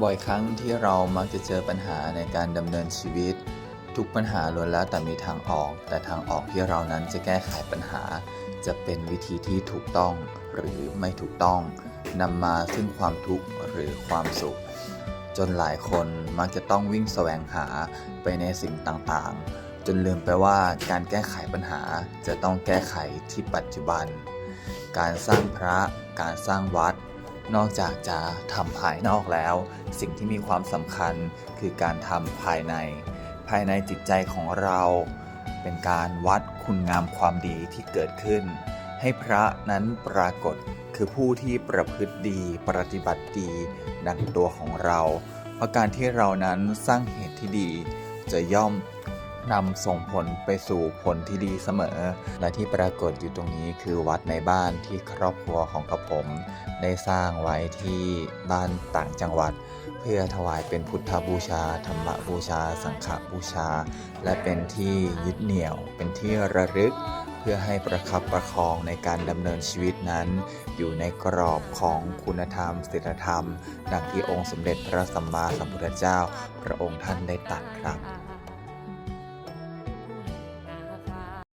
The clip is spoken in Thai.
บ่อยครั้งที่เรามักจะเจอปัญหาในการดำเนินชีวิต ทุกปัญหาล้วนแล้วแต่มีทางออก แต่ทางออกที่เรานั้นจะแก้ไขปัญหา จะเป็นวิธีที่ถูกต้องหรือไม่ถูกต้องนำมาซึ่งความทุกข์หรือความสุข จนหลายคนมักจะต้องวิ่งแสวงหาไปในสิ่งต่างๆ จนลืมไปว่าการแก้ไขปัญหาจะต้องแก้ไขที่ปัจจุบัน การสร้างพระ การสร้างวัด นอกจากจะทำภายนอกแล้ว สิ่งที่มีความสำคัญคือการทำภายใน ภายในจิตใจของเรา เป็นการวัดคุณงามความดีที่เกิดขึ้น ให้พระนั้นปรากฏคือผู้ที่ประพฤติดีปฏิบัติดีดังตัวของเรา เพราะการที่เรานั้นสร้างเหตุที่ดีจะย่อม นำส่งผลไปสู่ผลที่ดีเสมอ และที่ปรากฏอยู่ตรงนี้คือวัดในบ้านที่ครอบครัวของกระผม ได้สร้างไว้ที่บ้านต่างจังหวัด เพื่อถวายเป็นพุทธบูชา ธรรมบูชา สังฆบูชา และเป็นที่ยึดเหนี่ยว เป็นที่ระลึกเพื่อให้ประคับประคองในการดำเนินชีวิตนั้น อยู่ในกรอบของคุณธรรมศีลธรรม ดังที่องค์สมเด็จพระสัมมาสัมพุทธเจ้า พระองค์ท่านได้ตรัสครับ